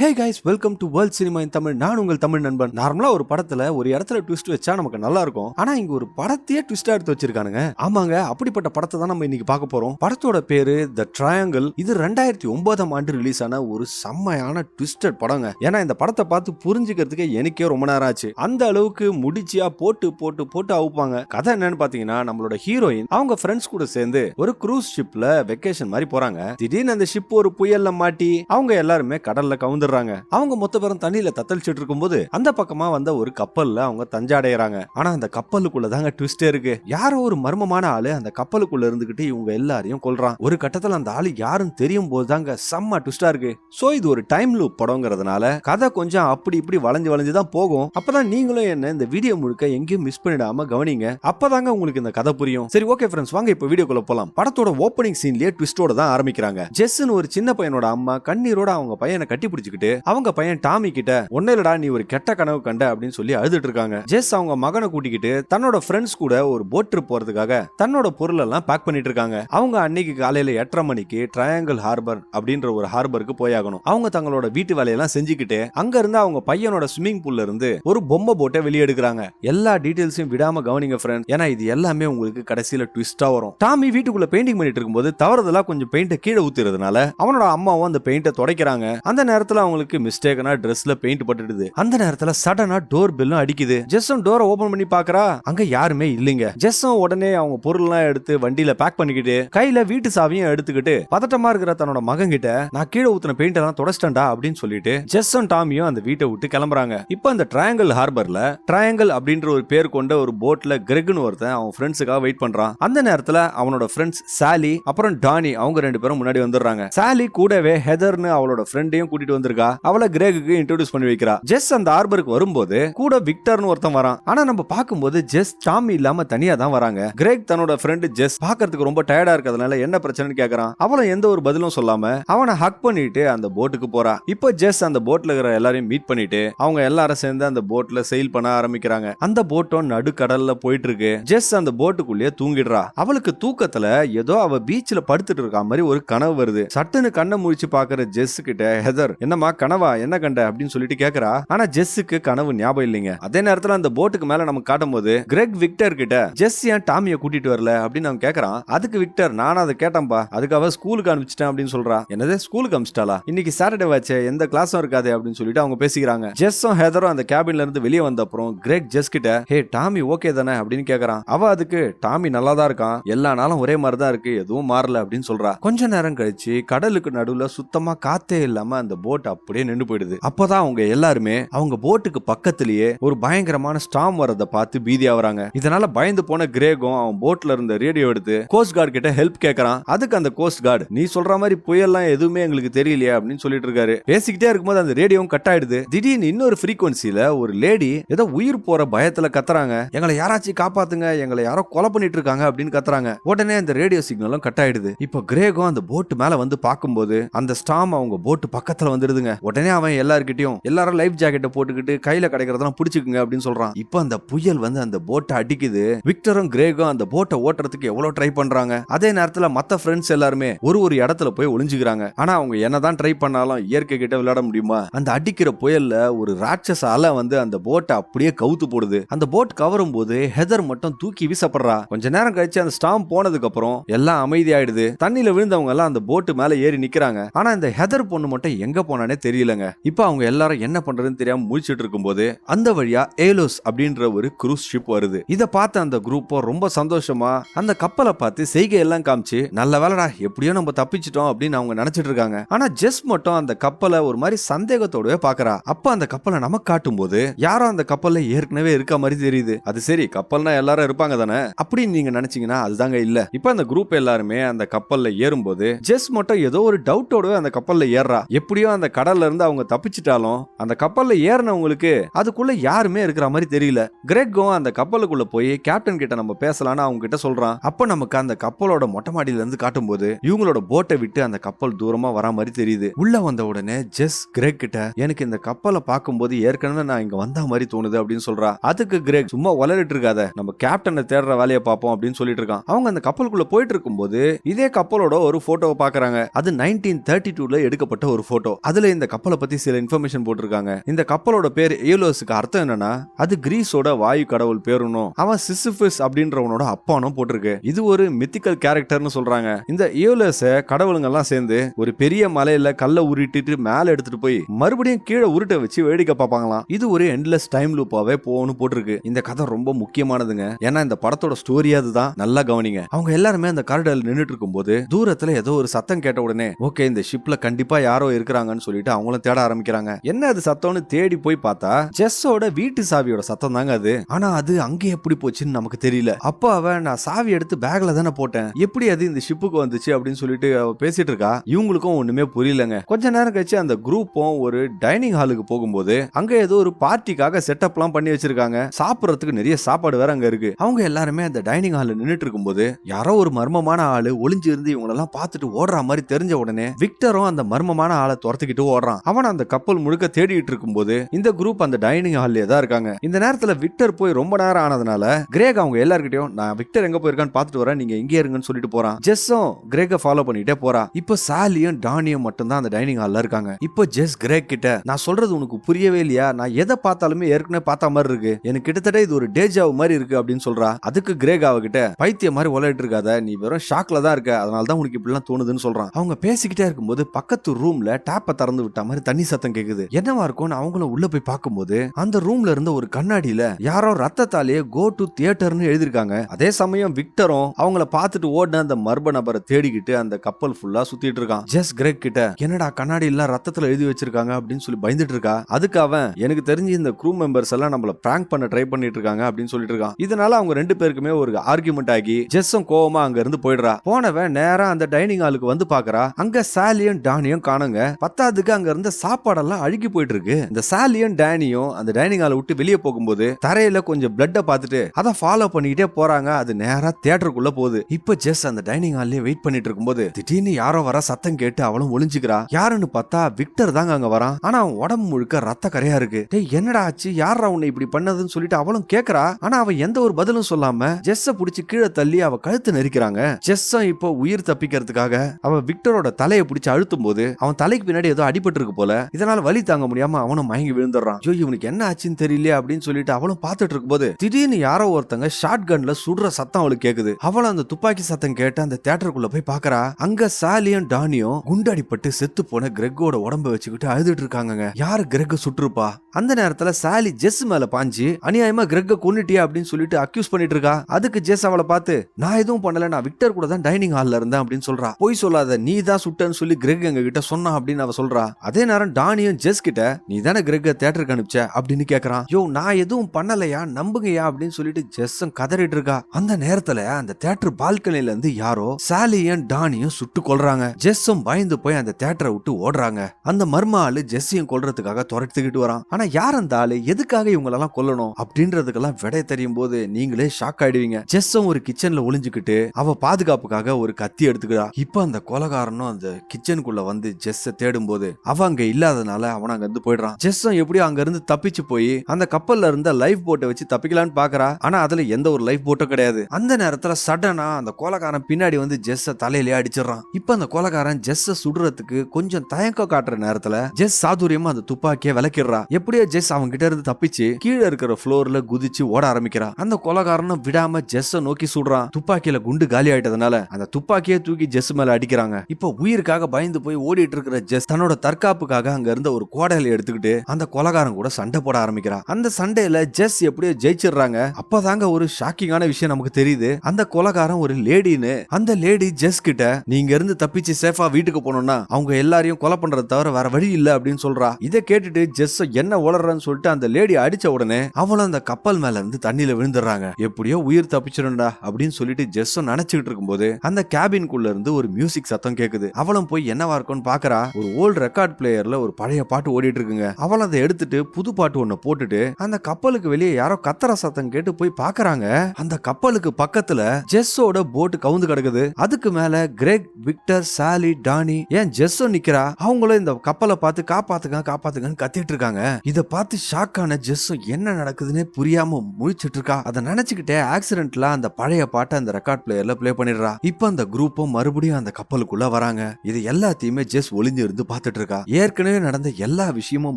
Hey guys welcome to world cinema in Tamil நான் உங்கள் தமிழ் நண்பன். நார்மலா ஒரு படத்துல ஒரு இடத்துல ட்விஸ்ட் வச்சா நமக்கு நல்லா இருக்கும். ஆனா இங்க ஒரு படத்தையே ட்விஸ்டா எடுத்து வச்சிருக்கானுங்க. ஆமாங்க அப்படிப்பட்ட படத்தை தான் நம்ம இன்னைக்கு பார்க்க போறோம். படத்தோட பேரு த ட்ரையாங்கிள் இது ரெண்டாயிரத்தி ஒன்பதாம் ஆண்டு ரிலீஸ் ஆன ஒரு செம்மையான ட்விஸ்டட் படங்க. ஏன்னா இந்த படத்தை பார்த்து புரிஞ்சுக்கிறதுக்கு எனக்கே ரொம்ப நேரம் ஆச்சு. அந்த அளவுக்கு முடிச்சியா போட்டு போட்டு போட்டு அவுப்பாங்க. கதை என்னன்னு பாத்தீங்கன்னா நம்மளோட ஹீரோயின் அவங்க ஃப்ரெண்ட்ஸ் கூட சேர்ந்து ஒரு க்ரூஸ் ஷிப்ல வெக்கேஷன் மாதிரி போறாங்க. திடீர்னு அந்த ஷிப் ஒரு புயல்ல மாட்டி அவங்க எல்லாருமே கடல்ல வந்துடுறாங்க அவங்க மொத்த பேரும் தண்ணியில தத்தளிச்சுட்டு இருக்கும்போது அந்த பக்கமா வந்த ஒரு கப்பல்ல அவங்க தஞ்சாடையறாங்க. ஆனா அந்த கப்பலுக்குள்ள தாங்க ட்விஸ்டே இருக்கு. யாரோ ஒரு மர்மமான ஆளு அந்த கப்பலுக்குள்ள இருந்துகிட்டு இவங்க எல்லாரையும் கொல்றான். ஒரு கட்டத்துல அந்த ஆளு யாருன்னு தெரியும் போது தாங்க செம்ம ட்விஸ்டா இருக்கு. சோ இது ஒரு டைம் லூப் படங்கிறதுனால கதை கொஞ்சம் அப்படி இப்படி வளைஞ்சு வளைஞ்சு தான் போகும். அப்பதான் நீங்களும் என்ன இந்த வீடியோ முழுக்க எங்கேயும் மிஸ் பண்ணிடாம கவனிங்க. அப்பதாங்க உங்களுக்கு இந்த கதை புரியும். சரி ஓகே ஃப்ரெண்ட்ஸ் வாங்க இப்போ வீடியோக்குள்ள போலாம். படத்தோட ஓப்பனிங் சீன்லயே ட்விஸ்டோட தான் ஆரம்பிக்கிறாங்க. ஜெஸ்ன்னு ஒரு சின்ன பையனோட அம்மா கண்ணீரோட அவங்க பையனை கட்டி பிடிச்சிக்கிட்டு அவங்க பையன் டாமி கிட்ட ஒன்னே இல்லடா நீ ஒரு கெட்ட கனவு கண்ட அப்படின்னு சொல்லி அழுதுட்டு இருக்காங்க. ஜெஸ் அவங்க மகனை கூட்டிக்கிட்டு தன்னோட ஃப்ரெண்ட்ஸ் கூட ஒரு போட் ட்ரிப் போறதுக்காக தன்னோட பொருள் எல்லாம் பேக் பண்ணிட்டு இருக்காங்க. அவங்க அன்னைக்கு காலையில எட்டரை மணிக்கு ட்ரையாங்கிள் ஹார்பர் அப்படின்ற ஒரு ஹார்பருக்கு போயாகணும். அவங்க தங்களோட வீட்டு வேலையெல்லாம் செஞ்சுக்கிட்டு அங்க இருந்து அவங்க பையனோட ஸ்விம்மிங் பூல்ல இருந்து ஒரு பொம்மை போட்டை வெளியெடுக்கிறாங்க. எல்லா டீடைல்ஸையும் விடாம கவனிங்க ஃப்ரெண்ட் ஏன்னா இது எல்லாமே உங்களுக்கு கடைசியில ட்விஸ்டா வரும். டாமி வீட்டுக்குள்ள பெயிண்டிங் பண்ணிட்டு இருக்கும்போது தவறுதலா கொஞ்சம் பெயிண்ட கீழே ஊத்துறதுனால அவனோட அம்மாவும் அந்த பெயிண்ட துடைக்கிறாங்க. அந்த நேரத்துல அவங்களுக்கு மிஸ்டேக்கனா ட்ரெஸ்ல பெயிண்ட் பட்டுடுது. அந்த நேரத்துல சடனா டோர் பெல்லும் அடிக்குது. ஜெஸ்ஸும் டோரை ஓபன் பண்ணி பாக்குறா. அங்க யாருமே இல்லைங்க. ஜெஸ்ஸும் உடனே அவங்க பொருள்லாம் எடுத்து வண்டியில பேக் பண்ணிக்கிட்டு கையில வீட்டு சாவியும் எடுத்துக்கிட்டு பதட்டமா இருக்கிற தன்னோட மகன் கிட்ட நான் கீழே ஊத்துன பெயிண்ட் எல்லாம் தொடச்சிட்டேன்டா அப்படின்னு சொல்லிட்டு ஜெஸ்ஸும் டாமியும் அந்த வீட்டை விட்டு கிளம்புறாங்க. இப்போ அந்த ட்ரையாங்கல் ஹார்பர்ல ட்ரையாங்கல் அப்படின்ற ஒரு பேர் கொண்ட ஒரு போட்ல கிரெக்னு ஒருத்தன் அவன் ஃப்ரெண்ட்ஸுக்காக வெயிட் பண்றான். அந்த நேரத்துல அவனோட ஃப்ரெண்ட்ஸ் சாலி அப்புறம் டானி அவங்க ரெண்டு பேரும் முன்னாடி வந்துடுறாங்க. சாலி கூடவே ஹெதர்னு அவளோட ஃப்ரெண்டையும் கூட்டிட்டு இருக்கா அவளை கிரேகுக்கு இன்ட்ரோடியூஸ் பண்ணி வைக்கிறா. ஜெஸ் அந்த ஹார்பருக்கு வரும்போது கூட விக்டர்னு ஒருத்தன் வரான். ஆனா நம்ம பார்க்கும்போது ஜெஸ் டாமி இல்லாம தனியா தான் வராங்க. கிரேக் தன்னோட ஃப்ரெண்டு ஜெஸ் பாக்குறதுக்கு ரொம்ப டயர்டா இருக்கிறதுனால என்ன பிரச்சனைன்னு கேக்குறான். அவளும் எந்த ஒரு பதிலும் சொல்லாம அவனை ஹக் பண்ணிட்டு அந்த போட்டுக்கு போறா. இப்போ ஜெஸ் அந்த போட்ல இருக்கிற எல்லாரையும் மீட் பண்ணிட்டு அவங்க எல்லாரும் சேர்ந்து அந்த போட்ல செயில் பண்ண ஆரம்பிக்கிறாங்க. அந்த போட்டும் நடுக்கடல்ல போயிட்டு இருக்கு ஜெஸ் அந்த போட்டுக்குள்ளேயே தூங்கிடுறா. அவளுக்கு தூக்கத்துல ஏதோ அவ பீச்ல படுத்துட்டு இருக்கா மாதிரி ஒரு கனவு வருது. சட்டுன்னு கண்ணை முடிச்சு பாக்குற ஜெஸ் கிட்ட ஹெதர் என்னம்மா கனவா என்ன கண்ட? அப்படின்னு சொல்லிட்டு கேக்குறா. ஆனா ஜெஸ்ஸுக்கு கனவு ஞாபகம் இல்லைங்க. அதே நேரத்துல அந்த போட்டுக்கு மேல நம்ம காட்டும் போது கிரெக் விக்டர் கிட்ட ஜெஸ் ஏன் டாமிய கூட்டிட்டு வரல? அப்படின்னு அவன் கேக்குறான். அதுக்கு விக்டர் நானும் அதை கேட்டேன்பா. அதுக்காக ஸ்கூலுக்கு அனுப்பிச்சிட்டேன் அப்படின்னு சொல்றா. என்னது? ஸ்கூலுக்கு அனுப்பிச்சிட்டாளா? இன்னைக்கு சாட்டர்டே வாச்சே எந்த கிளாஸும் இருக்காது அப்படின்னு சொல்லிட்டு அவங்க பேசிக்கிறாங்க. ஜெஸ்ஸும் ஹெதரும் அந்த கேபின்ல இருந்து வெளியே வந்த அப்புறம் கிரெக் ஜெஸ் கிட்ட ஹே டாமி ஓகே தானே? அப்படின்னு கேக்குறான். அவ அதுக்கு டாமி நல்லா தான் இருக்கான். எல்லா நாளும் ஒரே மாதிரி தான் இருக்கு. எதுவும் மாறல அப்படின்னு சொல்றா. கொஞ்ச நேரம் கழிச்சு கடலுக்கு நடுவுல சுத்தமா காத்தே இல்லாம அந்த போட் அப்படியே நின்று போயிடுது. அப்பதான் அவங்க எல்லாருமே அவங்க போட்டுக்கு பக்கத்திலேயே ஒரு பயங்கரமான ஸ்டாம் வரத பார்த்து பீதி ஆவறாங்க இதனால பயந்து போன கிரேகம் அவன் போட்ல இருந்த ரேடியோ எடுத்து கோஸ்ட் கார்டு கிட்ட ஹெல்ப் கேக்குறான். அதுக்கு அந்த கோஸ்ட் கார்டு நீ சொல்ற மாதிரி புயல்லாம் எதுவுமே எங்களுக்கு தெரியலையா அப்படின்னு சொல்லிட்டு இருக்காரு. பேசிக்கிட்டே இருக்கும்போது அந்த ரேடியோவும் கட் ஆயிடுது. திடீர்னு இன்னொரு ஃப்ரீக்வன்சில ஒரு லேடி ஏதோ உயிர் போற பயத்துல கத்துறாங்க. எங்களை யாராச்சும் காப்பாத்துங்க. எங்களை யாரோ கொலை பண்ணிட்டு இருக்காங்க அப்படின்னு கத்துறாங்க. உடனே அந்த ரேடியோ சிக்னலும் கட் ஆயிடுது. இப்போ கிரேகம் அந்த போட்டு மேல வந்து பார்க்கும்போது அந்த ஸ்டாம் அவங்க போட்டு பக்கத்துல வந்துடுது. வருதுங்க உடனே அவன் எல்லார்கிட்டயும் எல்லாரும் லைஃப் ஜாக்கெட்டை போட்டுக்கிட்டு கையில கிடைக்கிறதெல்லாம் பிடிச்சிக்குங்க அப்படின்னு சொல்றான். இப்போ அந்த புயல் வந்து அந்த போட்டை அடிக்குது. விக்டரும் கிரேகும் அந்த போட்டை ஓட்டுறதுக்கு எவ்வளவு ட்ரை பண்றாங்க? அதே நேரத்துல மத்த ஃப்ரெண்ட்ஸ் எல்லாருமே ஒரு ஒரு இடத்துல போய் ஒளிஞ்சுக்கிறாங்க. ஆனா அவங்க என்னதான் ட்ரை பண்ணாலும் இயற்கை கிட்ட விளையாட முடியுமா? அந்த அடிக்கிற புயல்ல ஒரு ராட்சச அலை வந்து அந்த போட்டை அப்படியே கவுத்து போடுது. அந்த போட் கவரும் போது ஹெதர் மட்டும் தூக்கி வீசப்படுறா. கொஞ்ச நேரம் கழிச்சு அந்த ஸ்டாம் போனதுக்கு அப்புறம் எல்லாம் அமைதியாயிடுது. தண்ணியில விழுந்தவங்க எல்லாம் அந்த போட்டு மேல ஏறி நிக்கிறாங்க. ஆனா இந்த ஹெதர் பொண்ணு மட்டும் எங்க பண்றானே தெரியலங்க. இப்ப அவங்க எல்லாரும் என்ன பண்றதுன்னு தெரியாம முழிச்சிட்டு இருக்கும்போது அந்த வழியா ஏலோஸ் அப்படின்ற ஒரு குரூஸ் ஷிப் வருது. இதை பார்த்த அந்த குரூப்போ ரொம்ப சந்தோஷமா அந்த கப்பலை பார்த்து செய்கை எல்லாம் காமிச்சு நல்ல வேலைடா எப்படியோ நம்ம தப்பிச்சிட்டோம் அப்படின்னு அவங்க நினைச்சிட்டு இருக்காங்க. ஆனா ஜெஸ் மட்டும் அந்த கப்பலை ஒரு மாதிரி சந்தேகத்தோடவே பாக்குறா அப்ப அந்த கப்பலை நம்ம காட்டும் போது யாரோ அந்த கப்பல்ல ஏற்கனவே இருக்க மாதிரி தெரியுது. அது சரி கப்பல்னா எல்லாரும் இருப்பாங்க தானே? அப்படின்னு நீங்க நினைச்சீங்கன்னா அதுதாங்க இல்ல. இப்ப அந்த குரூப் எல்லாருமே அந்த கப்பல்ல ஏறும்போது ஜெஸ் மட்டும் ஏதோ ஒரு டவுட்டோடவே அந்த கப்பல்ல ஏறுறா. எப்படியோ அந்த கடல்ல இருந்து அவங்க தப்பிச்சிட்டாலும் அந்த கப்பல்ல ஏறினவங்களுக்கு அதுக்குள்ள யாருமே இருக்கிற மாதிரி தெரியல. கிரெக்கும் அந்த கப்பலுக்குள்ள போய் கேப்டன் கிட்ட நம்ம பேசலாம்னு அவங்க கிட்ட சொல்றான். அப்ப நமக்கு அந்த கப்பலோட மொட்டை மாடியில இருந்து காட்டும் போது இவங்களோட போட்டை விட்டு அந்த கப்பல் தூரமா வரா மாதிரி தெரியுது. உள்ள வந்த உடனே ஜெஸ் கிரெக் கிட்ட எனக்கு இந்த கப்பலை பார்க்கும்போது ஏற்கனவே நான் இங்க வந்த மாதிரி தோணுது அப்படின்னு சொல்றா. அதுக்கு கிரெக் சும்மா வளரிட்டு இருக்காத. நம்ம கேப்டனை தேடுற வேலையை பார்ப்போம் அப்படின்னு சொல்லிட்டு இருக்கான். அவங்க அந்த கப்பலுக்குள்ள போயிட்டு இருக்கும்போது இதே கப்பலோட ஒரு போட்டோவை பாக்குறாங்க அது நைன்டீன் தேர்ட்டி டூல எடுக்கப்பட்ட ஒரு போட்டோ அதுல இந்த கப்பலை பத்தி சில இன்ஃபர்மேஷன் போட்டிருக்காங்க. இந்த கப்பலோட பேர் ஏலோஸுக்கு அர்த்தம் என்னன்னா அது கிரீஸோட வாயு கடவுள் பேருனும் அவன் சிசிபிஸ் அப்படின்றவனோட அப்பானும் போட்டிருக்கு. இது ஒரு மித்திக்கல் கேரக்டர்னு சொல்றாங்க. இந்த ஏலோஸ கடவுளுங்க எல்லாம் சேர்ந்து ஒரு பெரிய மலையில கல்ல உருட்டிட்டு மேல எடுத்துட்டு போய் மறுபடியும் கீழே உருட்ட வச்சு வேடிக்கை பார்ப்பாங்களாம். இது ஒரு எண்ட்லெஸ் டைம் லூப்பாவே போகணும் போட்டிருக்கு. இந்த கதை ரொம்ப முக்கியமானதுங்க. ஏன்னா இந்த படத்தோட ஸ்டோரி அதுதான். நல்லா கவனிங்க. அவங்க எல்லாருமே அந்த காரிடர்ல நின்னுட்டு இருக்கும்போது தூரத்துல ஏதோ ஒரு சத்தம் கேட்ட உடனே ஓகே இந்த ஷிப்ல கண்டிப்பா யாரோ இருக்கிறாங்கன்னு சொல்லிட்டு அவங்களும் தேட ஆரம்பிக்கிறாங்க. என்ன அது சத்தம்னு தேடி போய் பார்த்தா ஜெஸ்ஸோட வீட்டு சாவியோட சத்தம் தாங்க அது. ஆனா அது அங்கே எப்படி போச்சுன்னு நமக்கு தெரியல. அப்போ அவ நான் சாவி எடுத்து பேக்ல தானே போட்டேன். எப்படி அது இந்த ஷிப்புக்கு வந்துச்சு? அப்படின்னு சொல்லிட்டு பேசிட்டு இருக்கா. இவங்களுக்கும் ஒண்ணுமே புரியலங்க. கொஞ்ச நேரம் கழிச்சு அந்த குரூப்பும் ஒரு டைனிங் ஹாலுக்கு போகும்போது அங்க ஏதோ ஒரு பார்ட்டிக்காக செட்டப்லாம் பண்ணி வச்சிருக்காங்க. சாப்பிடறதுக்கு நிறைய சாப்பாடு வேற அங்க இருக்கு. அவங்க எல்லாருமே அந்த டைனிங் ஹால்ல நின்னுட்டு இருக்கும்போது யாரோ ஒரு மர்மமான ஆளு ஒளிஞ்சு இருந்து இவங்களெல்லாம் பார்த்துட்டு ஓடுற மாதிரி தெரிஞ்ச உடனே விக்டரும் அந்த மர்மமான ஆளை துரத்துக்கிட்டு ஓடுறான். அவன் அந்த கப்பல் முழுக்க தேடிட்டு இருக்கும்போது இந்த குரூப் அந்த டைனிங் ஹால்லே தான் இருக்காங்க. இந்த நேரத்துல விக்டர் போய் ரொம்ப நேரம் ஆனதுனால கிரேக் அவங்க எல்லார்கிட்டயும் நான் விக்டர் எங்க போயிருக்கான்னு பார்த்துட்டு வரேன் நீங்க இங்கே இருங்கன்னு சொல்லிட்டு போறான். ஜெஸ்ஸும் கிரேக்க ஃபாலோ பண்ணிட்டே போறா இப்போ சாலியும் டானியும் மட்டும் தான் அந்த டைனிங் ஹால்ல இருக்காங்க. இப்போ ஜெஸ் கிரேக் கிட்ட நான் சொல்றது உனக்கு புரியவே இல்லையா? நான் எதை பார்த்தாலுமே ஏற்கனவே பார்த்த மாதிரி இருக்கு. எனக்கு கிட்டத்தட்ட இது ஒரு டேஜாவு மாதிரி இருக்கு அப்படின்னு சொல்றா. அதுக்கு கிரேக் அவகிட்ட பைத்திய மாதிரி உலகிட்டு இருக்காத. நீ வெறும் ஷாக்ல தான் இருக்க. அதனால தான் உனக்கு இப்படிலாம் தோணுதுன்னு சொல்றான். அவங்க பேசிக்கிட்டே இருக்கும்போது பக்கத்து ரூம்ல டேப்பை திறந்து விட்ட மாதிரி தண்ணி சத்தம் கேக்குது. என்னவா இருக்கும்னு அவங்களும் உள்ள போய் பார்க்கும்போது அந்த ரூம்ல இருந்த ஒரு கண்ணாடியில யாரோ ரத்தத்தாலேயே கோ டு தியேட்டர்னு எழுதிருக்காங்க அதே சமயம் விக்டரும் அவங்கள பார்த்துட்டு ஓடின அந்த மர்ம நபரை தேடிக்கிட்டு அந்த கப்பல் ஃபுல்லா சுத்திட்டு இருக்கான். ஜெஸ் கிரெக் கிட்ட என்னடா கண்ணாடி எல்லாம் ரத்தத்துல எழுதி வச்சிருக்காங்க? அப்படின்னு சொல்லி பயந்துட்டு இருக்கா. அதுக்கு அவன் எனக்கு தெரிஞ்சு இந்த க்ரூ மெம்பர்ஸ் எல்லாம் நம்மள பிராங்க் பண்ண ட்ரை பண்ணிட்டு இருக்காங்க அப்படின்னு சொல்லிட்டு இருக்கான். இதனால அவங்க ரெண்டு பேருக்குமே ஒரு ஆர்குமெண்ட் ஆகி ஜெஸ்ஸும் கோவமா அங்க இருந்து போயிடுறா. போனவன் நேரா அந்த டைனிங் ஹாலுக்கு வந்து பாக்குறா அங்க சாலியும் டானியும் காணுங்க. பத்தாவதுக்கு அங்க இருந்த சாப்பாடெல்லாம் அழுகி போயிட்டு இருக்கு இந்த சாலியும் டேனியும் அந்த டைனிங் ஹாலை விட்டு வெளியே போகும்போது தரையில கொஞ்சம் பிளட்ட பார்த்துட்டு அதை ஃபாலோ பண்ணிக்கிட்டே போறாங்க. அது நேரா தியேட்டருக்குள்ள போகுது. இப்ப ஜெஸ் அந்த டைனிங் ஹால்லயே வெயிட் பண்ணிட்டு இருக்கும்போது திடீர்னு யாரோ வர சத்தம் கேட்டு அவளும் ஒளிஞ்சுக்கிறா. யாருன்னு பார்த்தா விக்டர் தாங்க அங்க வரான். ஆனா அவன் உடம்பு முழுக்க ரத்த கரையா இருக்கு. டேய் என்னடா ஆச்சு? யாரா உன்னை இப்படி பண்ணதுன்னு சொல்லிட்டு அவளும் கேக்குறா. ஆனா அவன் எந்த ஒரு பதிலும் சொல்லாம ஜெஸ்ஸ புடிச்சு கீழே தள்ளி அவ கழுத்து நெரிக்கிறாங்க. ஜெஸ்ஸும் இப்போ உயிர் தப்பிக்கிறதுக்காக அவ விக்டரோட தலையை பிடிச்சு அழுத்தும் போது அவன் தலைக்கு பின்னாடி ஏதோ அடிபட்டிருக்கு போல. இதனால வலி தாங்க முடியாம அவனும் மயங்கி விழுந்துடுறான். ஐயோ இவனுக்கு என்ன ஆச்சுன்னு தெரியல அப்படின்னு சொல்லிட்டு அவளும் பார்த்துட்டு இருக்கும்போது திடீர்னு யாரோ ஒருத்தங்க ஷார்ட் கன்ல சுடுற சத்தம் அவளுக்கு கேக்குது. அவளும் அந்த துப்பாக்கி சத்தம் கேட்டு அந்த தேட்டருக்குள்ள போய் பாக்குறா. அங்க சாலியும் டானியும் குண்டடிப்பட்டு செத்து போன கிரெக்கோட உடம்ப வச்சுக்கிட்டு அழுதுட்டு இருக்காங்க யாரு கிரெக் சுட்டுருப்பா? அந்த நேரத்துல சாலி ஜெஸ் மேல பாஞ்சு அநியாயமா கிரெக்க கொன்னுட்டியா? அப்படின்னு சொல்லிட்டு அக்யூஸ் பண்ணிட்டு இருக்கா அதுக்கு ஜெஸ் அவளை பார்த்து நான் எதுவும் பண்ணல. நான் விக்டர் கூட தான் டைனிங் ஹால்ல இருந்தேன் அப்படின்னு சொல்றா. போய் சொல்லாத. நீ தான் சுட்டன்னு சொல்லி கிரெக் எங்க கிட்ட சொன்னா அப்படின்னு அவ சொல்றா. அதே நேரம் டானியும் ஜெஸ் கிட்ட நீ தானே கிரெக்க தேட்டருக்கு அனுப்பிச்ச? அப்படின்னு கேக்குறான். யோ நான் எதுவும் பண்ணலையா? நம்புங்கயா அப்படின்னு சொல்லிட்டு ஜெஸ்ஸும் கதறிட்டு இருக்கா. அந்த நேரத்துல அந்த தேட்டர் பால்கனில இருந்து யாரோ சாலியும் டானியும் சுட்டு கொல்றாங்க. ஜெஸ்ஸும் பயந்து போய் அந்த தேட்டரை விட்டு ஓடுறாங்க. அந்த மர்ம ஆளு ஜெஸ்ஸையும் கொல்றதுக்காக துரத்துக்கிட்டு வரான். ஆனா யார் அந்த ஆளு? எதுக்காக இவங்களெல்லாம் கொல்லணும்? அப்படின்றதுக்கெல்லாம் விடை தெரியும் போது நீங்களே ஷாக் ஆயிடுவீங்க. ஜெஸ்ஸும் ஒரு கிச்சன்ல ஒளிஞ்சுக்கிட்டு அவ பாதுகாப்புக்காக ஒரு கத்தி எடுத்துக்கிறா. இப்ப அந்த கொலகாரனும் அந்த கிச்சனுக்குள்ள வந்து ஜெஸ்ஸை தேடும் போது அவ அங்க இல்லாதனால அவன் அங்க இருந்து போயிடுறான். ஜெஸ்ஸும் எப்படியோ அங்க இருந்து தப்பிச்சு போய் அந்த கப்பல்ல இருந்த லைஃப் போட்டை வச்சு தப்பிக்கலான்னு பாக்குறா. ஆனா அதுல எந்த ஒரு லைஃப் போட்டும் கிடையாது. அந்த நேரத்துல சடனா அந்த கோலக்காரன் பின்னாடி வந்து ஜெஸ்ஸ தலையிலேயே அடிச்சிடறான். இப்ப அந்த கோலக்காரன் ஜெஸ்ஸ சுடுறதுக்கு கொஞ்சம் தயக்கம் காட்டுற நேரத்துல ஜெஸ் சாதுரியமா அந்த துப்பாக்கிய விளக்கிடுறா. எப்படியோ ஜெஸ் அவங்க கிட்ட இருந்து தப்பிச்சு கீழே இருக்கிற ஃபுளோர்ல குதிச்சு ஓட ஆரம்பிக்கிறா. அந்த கொலகாரனும் விடாம ஜெஸ்ஸ நோக்கி சுடுறான். துப்பாக்கியில குண்டு காலி ஆயிட்டதுனால அந்த துப்பாக்கியை தூக்கி ஜெஸ் மேல அடிக்கிறாங்க. இப்ப உயிருக்காக பயந்து போய் ஓடிட்டு இருக்கிற ஜெஸ் தன்னோட தற்காப்புக்காக அங்க இருந்த ஒரு கோடையில எடுத்துக்கிட்டு அந்த கொலகாரன் கூட சண்டை போட ஆரம்பிக்கிறான் அந்த சண்டையில ஜெஸ் எப்படியோ ஜெயிச்சிடுறாங்க. அப்பதாங்க ஒரு ஷாக்கிங்கான விஷயம் நமக்கு தெரியுது. அந்த கொலகாரன் ஒரு லேடின்னு அந்த லேடி ஜெஸ் கிட்ட நீங்க இருந்து தப்பிச்சு சேஃபா வீட்டுக்கு போனோம்னா அவங்க எல்லாரையும் கொலை பண்றத தவிர வேற வழி இல்ல அப்படின்னு சொல்றா. இதை கேட்டுட்டு ஜெஸ் என்ன உளறன்னு சொல்லிட்டு அந்த லேடி அடிச்ச உடனே அவளும் அந்த கப்பல் மேல இருந்து தண்ணியில விழுந்துடுறாங்க. எப்படியோ உயிர் தப்பிச்சிடும்டா அப்படின்னு சொல்லிட்டு ஜெஸ்ஸும் நினைச்சுக்கிட்டு இருக்கும்போது அந்த கேபின்குள்ள இருந்து ஒரு மியூசிக் சத்தம் கேக்குது. அவளும் போய் என்னவா இருக்கும்னு பாக்குறா. ஒரு ஓல்ட் ரெக்கார்ட் பிளேயர்ல ஒரு பழைய பாட்டு ஓடிட்டு இருக்குங்க அவள் அதை எடுத்துட்டு புது பாட்டு ஒண்ணு போட்டுட்டு அந்த கப்பலுக்கு வெளியே யாரோ கத்தர சத்தம் கேட்டு போய் பாக்குறாங்க. அந்த கப்பலுக்கு பக்கத்துல ஜெஸ்ஸோட போட்டு கவுந்து கிடக்குது. அதுக்கு மேல கிரெக் விக்டர் சாலி டானி ஏன் ஜெஸ்ஸோ நிக்கிறா? அவங்களும் இந்த கப்பலை பார்த்து காப்பாத்துங்க காப்பாத்துங்கன்னு கத்திட்டு இருக்காங்க இத பார்த்து ஷாக் ஆன ஜெஸ்ஸும் என்ன நடக்குதுன்னே புரியாம முழிச்சிட்டு இருக்கா அதை நினைச்சுக்கிட்டே ஆக்சிடென்ட்ல அந்த பழைய பாட்டை அந்த ரெக்கார்ட் பிளேயர்ல பிளே பண்ணிடுறா. இப்ப அந்த குரூப்பும் மறுபடியும் அந்த கப்பலுக்குள்ள வராங்க. இது எல்லாத்தையுமே ஜெஸ் ஒளிஞ்சு இருந்து பார்த்துட்டு நடந்துட்டு இருக்கா ஏற்கனவே நடந்த எல்லா விஷயமும்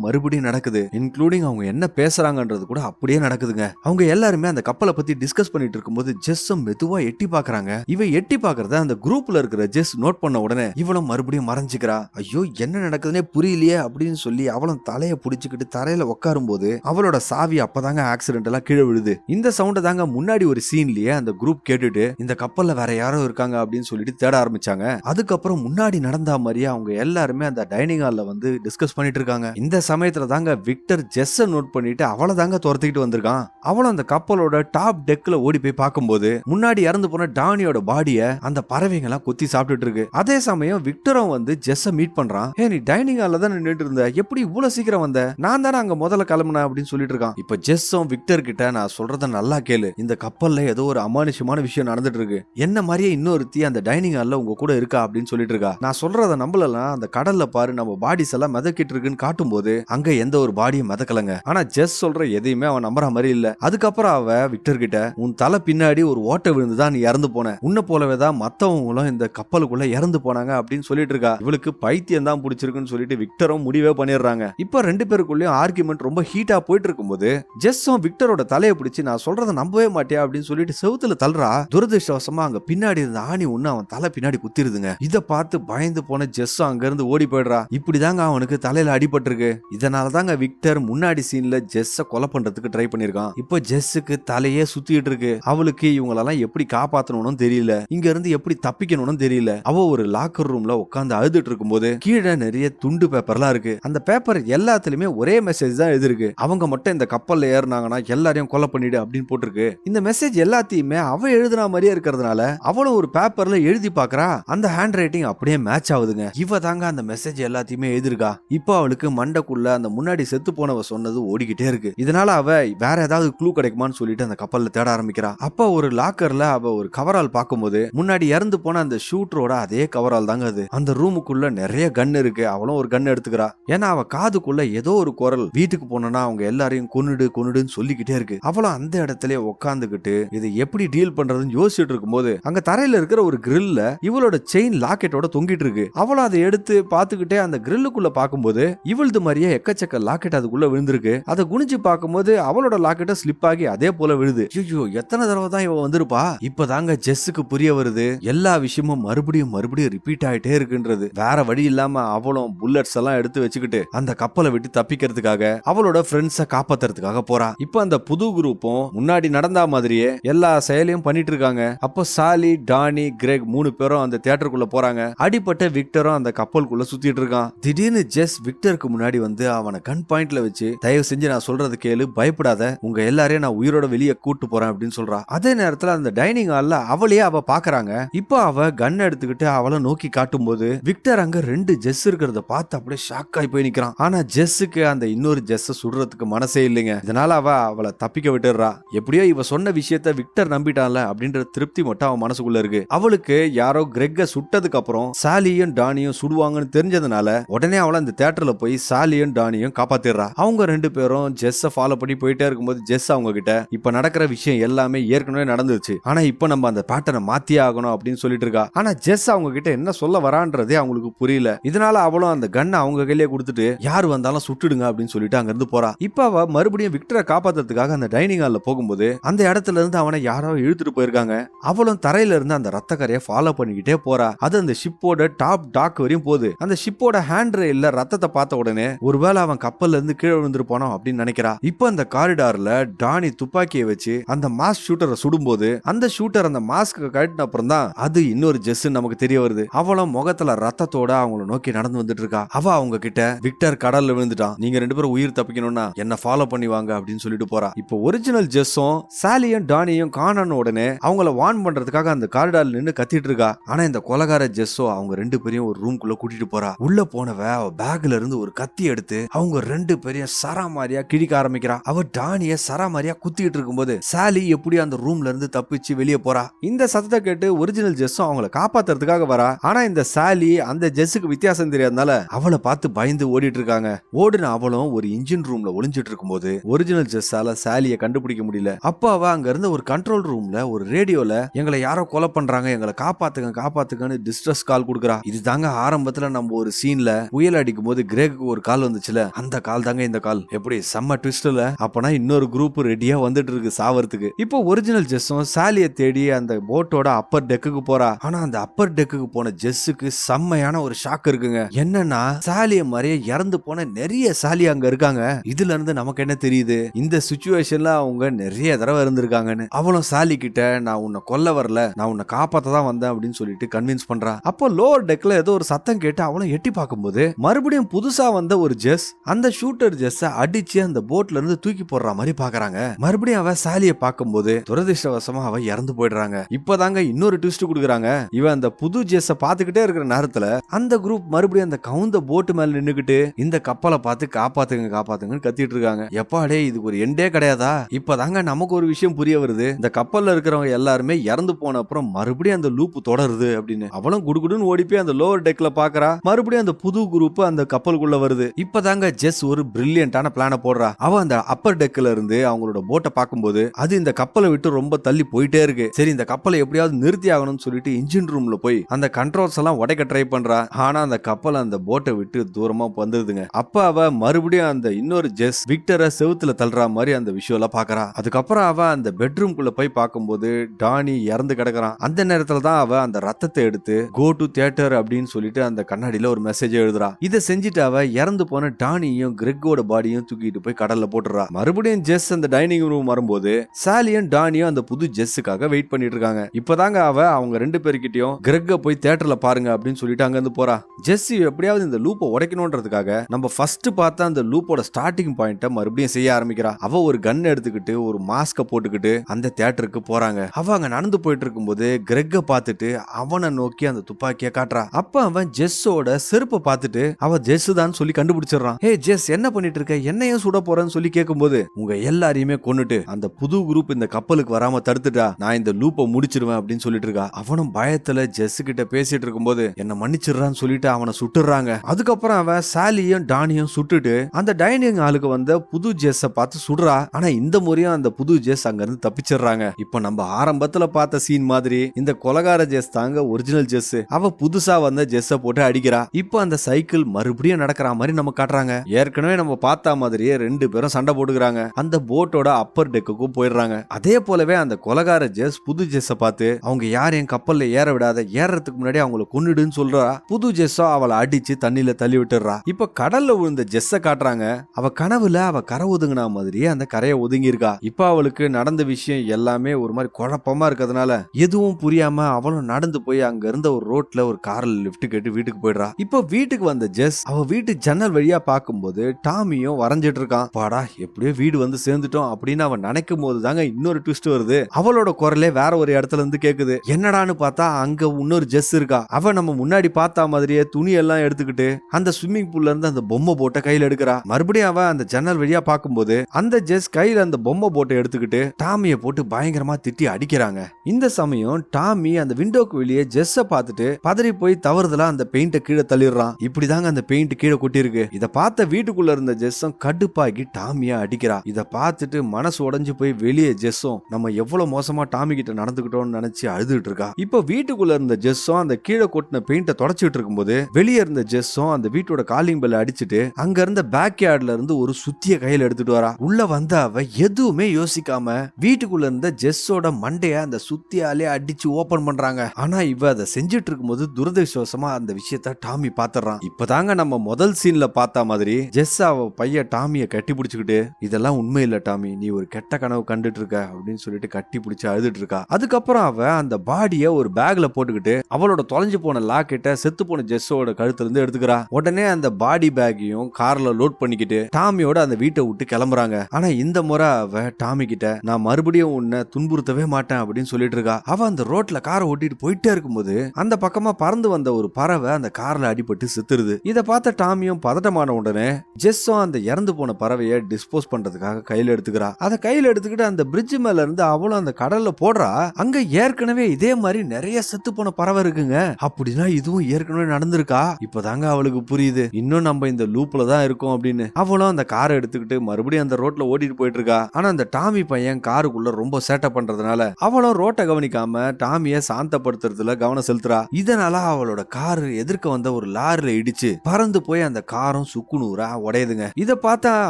மறுபடியும் நடக்குது. இன்க்ளூடிங் அவங்க என்ன பேசுறாங்கன்றது கூட அப்படியே நடக்குதுங்க. அவங்க எல்லாருமே அந்த கப்பலை பத்தி டிஸ்கஸ் பண்ணிட்டு இருக்கும்போது ஜெஸ்ஸும் மெதுவா எட்டி பாக்குறாங்க. இவ எட்டி பாக்குறத அந்த குரூப்ல இருக்கிற ஜெஸ் நோட் பண்ண உடனே இவளும் மறுபடியும் மறைஞ்சுக்கிறா. ஐயோ என்ன நடக்குதுன்னே புரியலையே அப்படின்னு சொல்லி அவளும் தலைய புடிச்சுக்கிட்டு தரையில உட்காரும் போது அவளோட சாவி அப்பதாங்க ஆக்சிடென்ட் எல்லாம் கீழே விழுது. இந்த சவுண்ட தாங்க முன்னாடி ஒரு சீன்லயே அந்த குரூப் கேட்டுட்டு இந்த கப்பல்ல வேற யாரோ இருக்காங்க அப்படின்னு சொல்லிட்டு தேட ஆரம்பிச்சாங்க. அதுக்கப்புறம் முன்னாடி நடந்த மாதிரியே அவங்க எல்லாருமே அந்த டைனிங் டைனிங் ஹாலில் வந்து டிஸ்கஸ் பண்ணிட்டு இருக்காங்க இந்த சமயத்தில் தாங்க விக்டர் ஜெஸ்ஸை நோட் பண்ணிட்டு அவளை தாங்க துரத்திக்கிட்டு வந்திருக்கான். அவளும் அந்த கப்பலோட டாப் டெக்கில் ஓடி போய் பார்க்கும்போது முன்னாடி இறந்து போன டானியோட பாடியை அந்த பறவைங்கள்லாம் கொத்தி சாப்பிட்டுட்டு இருக்கு அதே சமயம் விக்டரும் வந்து ஜெஸ்ஸை மீட் பண்றான். ஏ நீ டைனிங் ஹாலில் தான் நின்றுட்டு இருந்த? எப்படி இவ்வளோ சீக்கிரம் வந்த? நான் தானே அங்க முதல்ல கிளம்புனேன் அப்படின்னு சொல்லிட்டு இருக்கான் இப்போ ஜெஸ்ஸும் விக்டர் கிட்ட நான் சொல்றத நல்லா கேளு. இந்த கப்பலில் ஏதோ ஒரு அமானுஷமான விஷயம் நடந்துட்டு இருக்கு என்ன மாதிரியே இன்னொருத்தி அந்த டைனிங் ஹால்ல உங்க கூட இருக்கா? அப்படின்னு சொல்லிட்டு இருக்கா நான் சொல்றத நம்பலாம் அந்த கடல்ல பாரு. நம்ம பாடிஸ் எல்லாம் மிதக்கிட்டு இருக்குன்னு காட்டும்போது அங்க எந்த ஒரு பாடியும் மிதக்கலங்க. ஆனா ஜெஸ் சொல்ற எதையுமே அவன் நம்புற மாதிரி இல்ல. அதுக்கப்புறம் அவ விக்டர் கிட்ட உன் தலை பின்னாடி ஒரு ஓட்டை விழுந்துதான் நீ இறந்து போன. உன்னை போலவே தான் மத்தவங்களும் இந்த கப்பலுக்குள்ள இறந்து போனாங்க அப்படின்னு சொல்லிட்டு இருக்கா. இவளுக்கு பைத்தியம் தான் பிடிச்சிருக்குன்னு சொல்லிட்டு விக்டரும் முடிவே பண்ணிடுறாங்க. இப்ப ரெண்டு பேருக்குள்ளயும் ஆர்குமெண்ட் ரொம்ப ஹீட்டா போயிட்டு இருக்கும்போது ஜெஸ்ஸும் விக்டரோட தலையை பிடிச்சு நான் சொல்றத நம்பவே மாட்டியா? அப்படின்னு சொல்லிட்டு செவுத்துல தள்ளுறா. துரதிருஷ்டவசமா அங்க பின்னாடி இருந்த ஆணி ஒண்ணு அவன் தலை பின்னாடி குத்திருதுங்க. இதை பார்த்து பயந்து போன ஜெஸ்ஸும் அங்க இருந்து ஓடி போயிடுறா. இப்படிதாங்க அவனுக்கு தலையில அடிபட்டிருக்கு. இதனால தாங்க விக்டர் முன்னாடி சீன்ல ஜெஸ்ஸ கொலை பண்றதுக்கு ட்ரை பண்ணிருக்கான் இப்போ ஜெஸ்ஸுக்கு தலையே சுத்திட்டு இருக்கு அவளுக்கு இவங்களெல்லாம் எப்படி காப்பாத்தணும்னு தெரியல. இங்க இருந்து எப்படி தப்பிக்கணும்னு தெரியல. அவ ஒரு லாக்கர் ரூம்ல உட்காந்து அழுதுட்டு இருக்கும்போது கீழே நிறைய துண்டு பேப்பர்லாம் இருக்கு. அந்த பேப்பர் எல்லாத்துலயுமே ஒரே மெசேஜ் தான் எழுதிருக்கு அவங்க மட்டும் இந்த கப்பல்ல ஏறினாங்கன்னா எல்லாரையும் கொலை பண்ணிடு அப்படின்னு போட்டிருக்கு. இந்த மெசேஜ் எல்லாத்தையுமே அவ எழுதுன மாதிரியே இருக்கிறதுனால அவளும் ஒரு பேப்பர்ல எழுதி பாக்குறா அந்த ஹேண்ட் ரைட்டிங் அப்படியே மேட்ச் ஆகுதுங்க. இவ தாங்க அந்த மெசேஜ் எல்லாத்தையுமே எழுதிருக்கா இப்போ அவளுக்கு மண்டைக்குள்ள அந்த முன்னாடி செத்து போனவ சொன்னது ஓடிக்கிட்டே இருக்கு. இதனால அவ வேற ஏதாவது க்ளூ கிடைக்குமான்னு சொல்லிட்டு அந்த கப்பல்ல தேட ஆரம்பிக்கிறா. அப்ப ஒரு லாக்கர்ல அவ ஒரு கவரால் பார்க்கும்போது முன்னாடி இறந்து போன அந்த ஷூட்டரோட அதே கவரால் தாங்க அது. அந்த ரூமுக்குள்ள நிறைய கன் இருக்கு. அவளும் ஒரு கன் எடுத்துக்கிறா. ஏன்னா அவ காதுக்குள்ள ஏதோ ஒரு குரல் வீட்டுக்கு போனோம்னா அவங்க எல்லாரையும் கொன்னுடு கொன்னுடுன்னு சொல்லிக்கிட்டே இருக்கு. அவளும் அந்த இடத்துல உட்காந்துக்கிட்டு இதை எப்படி டீல் பண்றதுன்னு யோசிச்சுட்டு இருக்கும்போது அங்க தரையில இருக்கிற ஒரு கிரில்ல இவளோட செயின் லாக்கெட்டோட தொங்கிட்டு இருக்கு. அவளும் அதை எடுத்து பார்த்துக்கிட்டே அந்த கிரில்லுக்குள்ள பார்க்கும்போது இவளது மாதிரியே எக்கச்சக்க லாக்கெட் அதுக்குள்ள விழுந்திருக்கு. அதை குனிஞ்சு பார்க்கும்போது அவளோட லாக்கெட்ட ஸ்லிப் ஆகி அதே போல விழுது. ஐயோ எத்தனை தடவை தான் இவ வந்திருப்பா? இப்பதாங்க ஜெஸ்ஸுக்கு புரிய வருது. எல்லா விஷயமும் மறுபடியும் மறுபடியும் ரிப்பீட் ஆயிட்டே இருக்குன்றது. வேற வழி இல்லாம அவளும் புல்லட்ஸ் எல்லாம் எடுத்து வச்சுக்கிட்டு அந்த கப்பலை விட்டு தப்பிக்கிறதுக்காக அவளோட ஃப்ரெண்ட்ஸ காப்பாத்துறதுக்காக போறா. இப்ப அந்த புது குரூப்பும் முன்னாடி நடந்தா மாதிரியே எல்லா செயலையும் பண்ணிட்டு இருக்காங்க. அப்போ சாலி டானி கிரேக் மூணு பேரும் அந்த தியேட்டருக்குள்ள போறாங்க. அடிப்பட்ட விக்டரும் அந்த கப்பலுக்குள்ள சுத்திட்டு இருக்கான் திடீர்னு ஜெஸ் விக்டருக்கு முன்னாடி வந்து அவனை கன் பாயிண்ட்ல வச்சு தயவு செஞ்சு நான் சொல்றது கேளு பயப்படாத. உங்க எல்லாரையும் நான் உயிரோட வெளியே கூட்டு போறேன் அப்படின்னு சொல்றா. அதே நேரத்துல அந்த டைனிங் ஹால்ல அவளையே அவ பாக்குறாங்க. இப்போ அவ கன் எடுத்துக்கிட்டு அவளை நோக்கி காட்டும் போது விக்டர் அங்க ரெண்டு ஜெஸ் இருக்கிறத பார்த்து அப்படியே ஷாக் ஆகி போய் நிக்கிறான். ஆனா ஜெஸ்ஸுக்கு அந்த இன்னொரு ஜெஸ்ஸை சுடுறதுக்கு மனசே இல்லைங்க. இதனால அவ அவளை தப்பிக்க விட்டுடுறா. எப்படியோ இவ சொன்ன விஷயத்த விக்டர் நம்பிட்டான்ல அப்படின்ற திருப்தி மட்டும் அவன் மனசுக்குள்ள இருக்கு. அவளுக்கு யாரோ கிரெக்க சுட்டதுக்கு அப்புறம் சாலியும் டானியும் சுடுவாங்கன்னு தெரிஞ்சதுனால உடனே அவளை அந்த தியேட்டர்ல போய் சாலியும் டானியும் காப்பாத்திடுறா. அவங்க ரெண்டு பேரும் ஜெஸ்ஸ ஃபாலோ பண்ணி போயிட்டே இருக்கும்போது ஜெஸ் அவங்க கிட்ட இப்ப நடக்கிற விஷயம் எல்லாமே ஏற்கனவே நடந்துச்சு ஆனா இப்ப நம்ம அந்த பேட்டர்னை மாத்தியே ஆகணும் அப்படின்னு சொல்லிட்டு இருக்கா. ஆனா ஜெஸ் அவங்க கிட்ட என்ன சொல்ல வரான்றதே அவங்களுக்கு புரியல. இதனால அவளும் அந்த கண்ணை அவங்க கையிலே கொடுத்துட்டு யார் வந்தாலும் சுட்டுடுங்க அப்படின்னு சொல்லிட்டு அங்க இருந்து போறா. இப்ப அவ மறுபடியும் விக்டரை காப்பாத்துறதுக்காக அந்த டைனிங் ஹால்ல போகும்போது அந்த இடத்துல இருந்து அவனை யாரோ இழுத்துட்டு போயிருக்காங்க. அவளும் தரையில இருந்து அந்த ரத்த கரையை ஃபாலோ பண்ணிக்கிட்டே போறா. அது அந்த ஷிப்போட டாப் டாக் வரையும் போகுது. அந்த ஷிப்போட ஹேண்ட் ரெயில்ல ரத்தத்தை பார்த்த உடனே ஒருவேளை அவன் கப்பல்ல இருந்து கீழே விழுந்திருப்பானோ? அப்படின்னு நினைக்கிறா. இப்போ அந்த காரிடார்ல டானி துப்பாக்கியை வச்சு அந்த மாஸ்க் ஷூட்டரை சுடும்போது அந்த ஷூட்டர் அந்த மாஸ்க் கட்டின அப்புறம் தான் அது இன்னொரு ஜெஸ் நமக்கு தெரிய வருது. அவளும் முகத்துல ரத்தத்தோட அவங்கள நோக்கி நடந்து வந்துட்டு இருக்கா. அவ அவங்க கிட்ட விக்டர் கடல்ல விழுந்துட்டான். நீங்க ரெண்டு பேரும் உயிர் தப்பிக்கணும்னா என்ன ஃபாலோ பண்ணி வாங்க அப்படின்னு சொல்லிட்டு போறா. இப்போ ஒரிஜினல் ஜெஸ்ஸும் சாலியும் டானியும் காணன உடனே அவங்கள வார்ன் பண்றதுக்காக அந்த காரிடார்ல நின்னு கத்திட்டு இருக்கா. ஆனா இந்த கொலகார ஜெஸ்ஸோ அவங்க ரெண்டு பேரையும் ஒரு ரூம்குள்ள கூட்டிட்டு போறா. உள்ள போனவ அவ பேக்ல இருந்து ஒரு கத்தி எடுத்து அவங்க ரெண்டு பேரையும் சராமாரியா கிழிக்க ஆரம்பிக்கிறா. அவ டானிய சராமாரியா குத்திட்டு இருக்கும்போது சாலி எப்படி அந்த ரூம்ல இருந்து தப்பிச்சு வெளியே போறா. இந்த சத்தத்தை கேட்டு ஒரிஜினல் ஜெஸ்ஸும் அவங்கள காப்பாத்துறதுக்காக வரா. ஆனா இந்த சாலி அந்த ஜெஸ்ஸுக்கு வித்தியாசம் தெரியாதனால அவளை பார்த்து பயந்து ஓடிட்டு இருக்காங்க. ஓடுன அவளும் ஒரு இன்ஜின் ரூம்ல ஒளிஞ்சிட்டு இருக்கும்போது ஒரிஜினல் ஜெஸ்ஸால சாலியை கண்டுபிடிக்க முடியல. அப்ப அவ அங்க இருந்த ஒரு கண்ட்ரோல் ரூம்ல ஒரு ரேடியோல எங்களை யாரோ கொலை பண்றாங்க எங்களை காப்பாத்துங்க காப்பாத்துங்கன்னு டிஸ்ட்ரஸ் கால் கொடுக்குறா. இதுதாங்க ஆரம்பத்துல நம்ம ஒரு சீன் சீன்ல புயல் அடிக்கும் போது கிரேக்கு ஒரு கால் வந்துச்சுல? அந்த கால் தாங்க இந்த கால். எப்படி? செம்ம ட்விஸ்ட்ல அப்பனா இன்னொரு குரூப் ரெடியா வந்துட்டு இருக்கு சாவறதுக்கு. இப்போ ஒரிஜினல் ஜெஸ்ஸும் சாலிய தேடி அந்த போட்டோட அப்பர் டெக்குக்கு போறா. ஆனா அந்த அப்பர் டெக்குக்கு போன ஜெஸ்ஸுக்கு செம்மையான ஒரு ஷாக் இருக்குங்க. என்னன்னா சாலிய மாதிரியே இறந்து போன நிறைய சாலி அங்க இருக்காங்க. இதுல இருந்து நமக்கு என்ன தெரியுது? இந்த சுச்சுவேஷன்ல அவங்க நிறைய தடவை இருந்திருக்காங்கன்னு. அவளும் சாலி கிட்ட நான் உன்னை கொல்ல வரல. நான் உன்னை காப்பாத்த தான் வந்தேன் அப்படின்னு சொல்லிட்டு கன்வின்ஸ் பண்றா. அப்போ லோவர் டெக்ல ஏதோ ஒரு சத்தம் கேட்டு அவளும் எட்டி பார்க்கும்போது மறுபடியும் புதுசா வந்த ஒரு ஜெஸ் அந்த ஷூட்டர் ஜெஸ்ஸ அடிச்சு அந்த போட்ல இருந்து தூக்கி போடுற மாதிரி பாக்குறாங்க மறுபடியும் அவ சாலிய பார்க்கும்போது துரதிருஷ்டவசமா அவ இறந்து போயிடுறாங்க. இப்பதாங்க இன்னொரு ட்விஸ்ட் கொடுக்குறாங்க. இவன் அந்த புது ஜெஸ்ஸ பாத்துக்கிட்டே இருக்கிற நேரத்துல அந்த குரூப் மறுபடியும் அந்த கவுந்த போட்டு மேல நின்னுக்கிட்டு இந்த கப்பலை பார்த்து காப்பாத்துங்க காப்பாத்துங்கன்னு கத்திட்டு இருக்காங்க. எப்பாடே இதுக்கு ஒரு எண்டே கிடையாதா? இப்பதாங்க நமக்கு ஒரு விஷயம் புரிய வருது. இந்த கப்பல்ல இருக்கிறவங்க எல்லாருமே இறந்து போன அப்புறம் மறுபடியும் அந்த லூப் தொடருது அப்படின்னு. அவளும் குடுகுடுன்னு ஓடி போய் அந்த லோவர் டெக்ல பாக்குறா மறுபடியும் அந்த புது குரூப் அந்த கப்பலுக்குள்ள வருது. இப்பதாங்க ஜெஸ் ஒரு பிரில்லியன்டான பிளான போடுறா. அவ அந்த அப்பர் டெக்ல இருந்து அவங்களோட போட்டை பார்க்கும்போது அது இந்த கப்பலை விட்டு ரொம்ப தள்ளி போயிட்டே இருக்கு. சரி இந்த கப்பலை எப்படியாவது நிறுத்தி ஆகணும்னு சொல்லிட்டு இன்ஜின் ரூம்ல போய் அந்த கண்ட்ரோல்ஸ் எல்லாம் உடைக்க ட்ரை பண்றா. ஆனா அந்த கப்பல் அந்த போட்டை விட்டு தூரமா வந்துருதுங்க. அப்ப அவ மறுபடியும் அந்த இன்னொரு ஜெஸ் விக்டரை செவுத்துல தள்ளுற மாதிரி அந்த விஷயம்ல பாக்குறா அதுக்கப்புறம் அவ அந்த பெட்ரூம்குள்ள போய் பார்க்கும்போது டானி இறந்து கிடக்குறான். அந்த நேரத்துல தான் அவ அந்த ரத்தத்தை எடுத்து கோ டு தியேட்டர் அப்படின்னு சொல்லிட்டு அந்த கண்ணாடியில ஒரு மெசேஜ் எழுதுறா. இதை செஞ்சுட்டு அவ இறந்து போன டானியும் கிரெக்கோட பாடியும் தூக்கிட்டு போய் கடல்ல போட்டுறா. மறுபடியும் ஜெஸ் அந்த டைனிங் ரூம் வரும்போது சாலியும் டானியும் அந்த புது ஜெஸ்ஸுக்காக வெயிட் பண்ணிட்டு இருக்காங்க. இப்பதாங்க அவ அவங்க ரெண்டு பேர்கிட்டயும் கிரெக்க போய் தியேட்டர்ல பாருங்க அப்படின்னு சொல்லிட்டு அங்க இருந்து போறா. ஜெஸ்ஸி எப்படியாவது இந்த லூப்பை உடைக்கணும்ன்றதுக்காக நம்ம ஃபர்ஸ்ட் பார்த்தா அந்த லூப்போட ஸ்டார்டிங் பாயிண்ட்டை மறுபடியும் செய்ய ஆரம்பிக்கிறா. அவ ஒரு கன் எடுத்துக்கிட்டு ஒரு மாஸ்க போட்டுக்கிட்டு அந்த தேட்டருக்கு போறாங்க. அவ அங்க நடந்து போயிட்டு இருக்கும்போது கிரெக்க பார்த்துட்டு அவனை நோக்கி அந்த துப்பாக்கியை காட்டுறா. அப்ப அவன் ஜெஸ்ஸோட நெருப்பை பார்த்துட்டு அவ ஜெஸ் தான் சொல்லி கண்டுபிடிச்சிடுறான். ஹே ஜெஸ் என்ன பண்ணிட்டு இருக்க என்னையும் சுட போறேன்னு சொல்லி கேட்கும்போது உங்க எல்லாரையுமே கொண்டுட்டு அந்த புது குரூப் இந்த கப்பலுக்கு வராம தடுத்துட்டா நான் இந்த லூப்பை முடிச்சிருவேன் அப்படின்னு சொல்லிட்டு இருக்கா. அவனும் பயத்துல ஜெஸ் கிட்ட பேசிட்டு இருக்கும்போது என்ன மன்னிச்சிடுறான்னு சொல்லிட்டு அவனை சுட்டுறாங்க அதுக்கப்புறம் அவன் சாலியும் டானியும் சுட்டுட்டு அந்த டைனிங் ஆளுக்கு வந்த புது ஜெஸ்ஸ பார்த்து சுடுறா. ஆனா இந்த முறையும் அந்த புது ஜெஸ் அங்க இருந்து தப்பிச்சிடுறாங்க. இப்ப நம்ம ஆரம்பத்துல பார்த்த சீன் மாதிரி இந்த கொலகார ஜெஸ் தாங்க ஒரிஜினல் ஜெஸ். அவ புதுசா வந்த ஜெஸ்ஸ போட்டு அடிக்கிறா. இப்போ இப்போ அந்த சைக்கிள் மறுபடியும் நடக்கிற மாதிரி நம்ம காட்டுறாங்க. ஏற்கனவே நம்ம பார்த்த மாதிரியே ரெண்டு பேரும் சண்டை போட்டுக்கிறாங்க. அந்த போட்டோட அப்பர் டெக்குக்கும் போயிடுறாங்க. அதே போலவே அந்த கொலகார ஜெஸ் புது ஜெஸ்ஸை பார்த்து அவங்க யாரையும் கப்பல்ல ஏற விடாத. ஏறதுக்கு முன்னாடி அவங்கள கொன்னுடுன்னு சொல்றா. புது ஜெஸ்ஸோ அவளை அடிச்சு தண்ணியில தள்ளி விட்டுறா இப்ப கடல்ல விழுந்த ஜெஸ்ஸ காட்டுறாங்க. அவ கனவுல அவ கரை ஒதுங்கின மாதிரியே அந்த கரையை ஒதுங்கி இருக்கா இப்ப அவளுக்கு நடந்த விஷயம் எல்லாமே ஒரு மாதிரி குழப்பமா இருக்கிறதுனால எதுவும் புரியாம அவளும் நடந்து போய் அங்க இருந்த ஒரு ரோட்ல ஒரு கார்ல லிஃப்ட் கேட்டு வீட்டுக்கு போயிடுறா. இப்போ வீட்டுக்கு வந்த ஜெஸ் அவ வீட்டு ஜன்னல் வழியா பார்க்கும்போது டாமியும் வரைஞ்சிட்டு இருக்கான் பாடா எப்படியோ வீடு வந்து சேர்ந்துட்டோம் அப்படின்னு அவன் நினைக்கும் போது தாங்க இன்னொரு ட்விஸ்ட் வருது. அவளோட குரலே வேற ஒரு இடத்துல இருந்து கேக்குது. என்னடான்னு பார்த்தா அங்க இன்னொரு ஜெஸ் இருக்கா? அவ நம்ம முன்னாடி பார்த்தா மாதிரியே துணி எல்லாம் எடுத்துக்கிட்டு அந்த ஸ்விம்மிங் பூல்ல இருந்து அந்த பொம்மை போட்டை கையில எடுக்கிறா. மறுபடியும் அவ அந்த ஜன்னல் வழியா பார்க்கும்போது அந்த ஜெஸ் கையில அந்த பொம்மை போட்டை எடுத்துக்கிட்டு டாமிய போட்டு பயங்கரமா திட்டி அடிக்கிறாங்க. இந்த சமயம் டாமி அந்த விண்டோக்கு வெளியே ஜெஸ்ஸை பார்த்துட்டு பதறி போய் தவறுதலா அந்த பெயிண்ட கீழே தள்ளிடுறான் இப்படிதாங்க அந்த பெயிண்ட் கீழே கொட்டிருக்கு இத பார்த்த வீட்டுக்குள்ள இருந்த ஜெஸ்ஸும் கடுப்பாகி டாமியா அடிக்கிறா இத பார்த்துட்டு மனசு உடஞ்சு போய் வெளியே ஜெஸ்ஸும் நம்ம எவ்வளவு மோசமா டாமி கிட்ட நடந்துக்கிட்டோம்னு நினைச்சு அழுதுட்டு இருக்கா? இப்ப வீட்டுக்குள்ள இருந்த ஜெஸ்ஸும் அந்த கீழே கொட்டின பெயிண்ட தொடச்சிட்டு இருக்கும்போது வெளியே இருந்த ஜெஸ்ஸும் அந்த வீட்டோட காலிங் பெல் அடிச்சிட்டு அங்க இருந்த பேக் யார்ட்ல இருந்து ஒரு சுத்திய கையில எடுத்துட்டு வரா. உள்ள வந்த அவ எதுவுமே யோசிக்காம வீட்டுக்குள்ள இருந்த ஜெஸ்ஸோட மண்டைய அந்த சுத்தியாலே அடிச்சு ஓபன் பண்றாங்க. ஆனா இவ அதை செஞ்சுட்டு இருக்கும்போது துரதிருஷ்டவசமா அந்த விஷயத்த டாமி பாத்துறான் இப்பதாங்க நம்ம முதல் சீன்ல பார்த்த மாதிரி ஜெஸ் அவ பைய டாமிய கட்டி பிடிச்சுக்கிட்டு இதெல்லாம் உண்மை இல்ல டாமி நீ ஒரு கெட்ட கனவு கண்டுட்டு இருக்க அப்படின்னு சொல்லிட்டு கட்டி பிடிச்சு அழுதுட்டு இருக்கா அதுக்கப்புறம் அவ அந்த பாடிய ஒரு பேக்ல போட்டுக்கிட்டு அவளோட தொலைஞ்சு போன லாக்கெட்ட செத்து போன ஜெஸ்ஸோட கழுத்துல இருந்து எடுத்துக்கிறா. உடனே அந்த பாடி பேக்கையும் கார்ல லோட் பண்ணிக்கிட்டு டாமியோட அந்த வீட்டை விட்டு கிளம்புறாங்க. ஆனா இந்த முறை அவ டாமி கிட்ட நான் மறுபடியும் உன்னை துன்புறுத்தவே மாட்டேன் அப்படின்னு சொல்லிட்டு இருக்கா அவ அந்த ரோட்ல காரை ஓட்டிட்டு போயிட்டே இருக்கும்போது அந்த பக்கமா பறந்து வந்த ஒரு பறவை அந்த கார்ல அடிபட்டு செத்துருது. இத பார்த்த டாமியும் பதட்டமான உடனே ஜெஸ்ஸும் அந்த இறந்து போன பறவையை டிஸ்போஸ் பண்றதுக்காக கையில எடுத்துக்கிறா. அதை கையில எடுத்துக்கிட்டு அந்த பிரிட்ஜ் மேல இருந்து அவளும் அந்த கடல்ல போடுறா. அங்க ஏற்கனவே இதே மாதிரி நிறைய செத்து போன பறவை இருக்குங்க. அப்படின்னா இதுவும் ஏற்கனவே நடந்திருக்கா? இப்பதாங்க அவளுக்கு புரியுது. இன்னும் நம்ம இந்த லூப்ல தான் இருக்கோம் அப்படின்னு. அவளும் அந்த காரை எடுத்துக்கிட்டு மறுபடியும் அந்த ரோட்ல ஓட்டிட்டு போயிட்டு இருக்கா ஆனா அந்த டாமி பையன் காருக்குள்ள ரொம்ப சேட்டை பண்றதுனால அவளும் ரோட்டை கவனிக்காம டாமிய சாந்தப்படுத்துறதுல கவனம் செலுத்துறா. இதனால அவளோட கார் எதிர்க்க வந்த ஒரு லாரில இடிச்சு பறந்து போய் அந்த காரும் சுக்குநூறா உடையுதுங்க. இதை பார்த்தா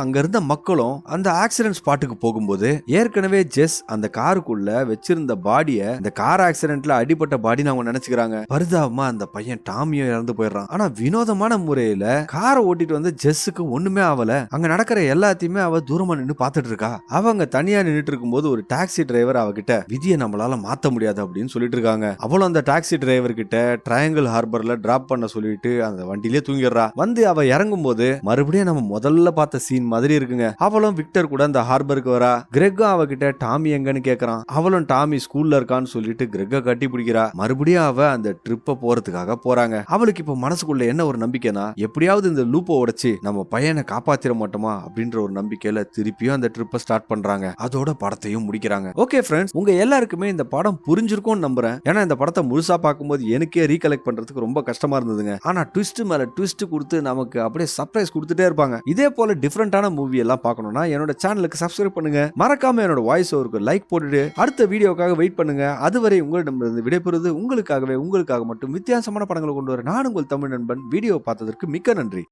அங்க இருந்த மக்களும் அந்த ஆக்சிடென்ட் ஸ்பாட்டுக்கு போகும்போது ஏற்கனவே ஜெஸ் அந்த காருக்குள்ள வச்சிருந்த பாடிய இந்த கார் ஆக்சிடென்ட்ல அடிபட்ட பாடின்னு அவங்க நினைச்சுக்கிறாங்க. பரிதாபமா அந்த பையன் டாமியும் இறந்து போயிடுறான். ஆனா வினோதமான முறையில காரை ஓட்டிட்டு வந்து ஜெஸ்ஸுக்கு ஒண்ணுமே ஆகல அங்க நடக்கிற எல்லாத்தையுமே அவ தூரமா நின்று பாத்துட்டு இருக்கா. அவங்க தனியா நின்றுட்டு இருக்கும்போது ஒரு டாக்ஸி டிரைவர் அவகிட்ட விதியை நம்மளால மாத்த முடியாது அப்படின்னு சொல்லிட்டு இருக்காங்க. அவளும் அந்த டாக்ஸி டிரைவர் கிட்ட ட்ரையாங்கிள் ஹார்பர்ல டிராப் பண்ண சொல்லிட்டு அந்த வண்டியிலே தூங்கிடுறா. வந்து அவ இறங்கும் போது மறுபடியும் நம்ம முதல்ல பார்த்த சீன் மாதிரி இருக்குங்க. அவளும் விக்டர் கூட அந்த ஹார்பருக்கு வரா. கிரெக்கும் அவகிட்ட டாமி எங்கன்னு கேக்குறான். அவளும் டாமி ஸ்கூல்ல இருக்கான்னு சொல்லிட்டு கிரெக்க கட்டி பிடிக்கிறா. மறுபடியும் அவ அந்த ட்ரிப்ப போறதுக்காக போறாங்க. அவளுக்கு இப்ப மனசுக்குள்ள என்ன ஒரு நம்பிக்கைனா எப்படியாவது இந்த லூப்பை உடைச்சு நம்ம பையனை காப்பாத்திர மாட்டோமா? அப்படின்ற ஒரு நம்பிக்கையில திருப்பியும் அந்த ட்ரிப்பை ஸ்டார்ட் பண்றாங்க. அதோட படத்தையும் முடிக்கிறாங்க. ஓகே ஃப்ரெண்ட்ஸ் உங்க எல்லாருக்குமே இந்த படம் புரிஞ்சிருக்கும்னு நம்புறேன். ஏன்னா இந்த படத்தை முழுசா பார்க்கும்போது எனக்கே ரீகலெக்ட் பண்றதுக்கு ரொம்ப கஷ்டமா இருந்ததுங்க. ஆனா ட்விஸ்ட் மேலே ட்விஸ்ட் கொடுத்து நமக்கு அப்படியே சர்ப்ரைஸ் கொடுத்துட்டே இருப்பாங்க. இதே போல டிஃப்ரெண்டான மூவி எல்லாம் பார்க்கணும்னா என்னோட சேனலுக்கு சப்ஸ்கிரைப் பண்ணுங்க. மறக்காம என்னோட வாய்ஸ் ஓவருக்கு லைக் போட்டுட்டு அடுத்த வீடியோக்காக வெயிட் பண்ணுங்க. அதுவரை உங்களிடமிருந்து விடைபெறுவது உங்களுக்காகவே உங்களுக்காக மட்டும் வித்தியாசமான படங்களை கொண்டு வர நான் உங்கள் தமிழ் நண்பன். வீடியோ பார்த்ததற்கு மிக்க நன்றி.